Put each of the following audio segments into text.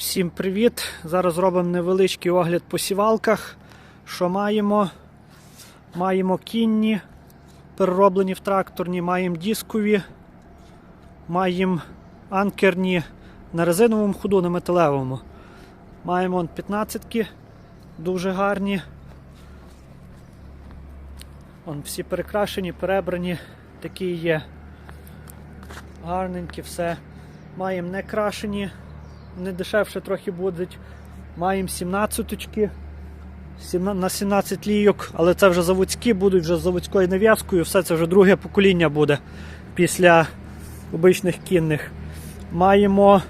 Всім привіт! Зараз зробимо невеличкий огляд по сівалках. Що маємо? Маємо кінні, перероблені в тракторні, маємо дискові, маємо анкерні на резиновому ходу, на металевому. Маємо 15-ки, дуже гарні. Он всі перекрашені, перебрані, такі є. Гарненькі все. Маємо не крашені, не дешевше трохи будуть. Маємо 17 очки на 17 лійок, але це вже заводські будуть вже з заводською нав'язкою. Все це вже друге покоління буде після обичних кінних. Маємо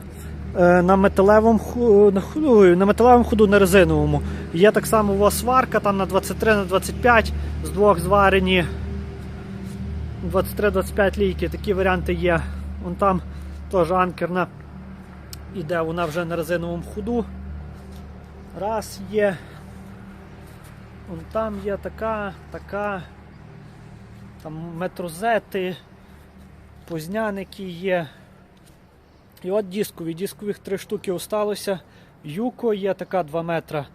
е, на металевому на, ху- на металевому ходу на резиновому. Є так само у вас сварка там на 23 на 25 з двох зварені. 23-25 лійки, такі варіанти є. Вон там теж анкерна іде, вона вже на резиновому ходу. Раз є. Вон там є така, така. Там метрозети, позняники є. І от дискові. Дискових три штуки осталося. Юко є така 2 метра.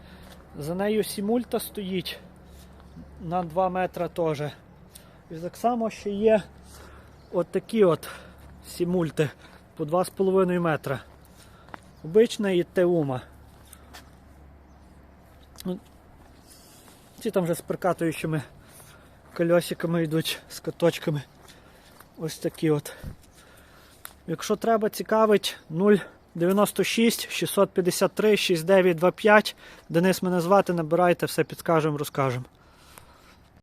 За нею сімульта стоїть на 2 метра теж. І так само ще є от такі от сімульти по 2,5 метра. Обична і Теума. Ну, Ці там вже з прикатуючими кольосиками йдуть з каточками. Ось такі от. Якщо треба, цікавить 096 653 6925. Денис мене звати, набирайте, все підскажемо, розкажемо.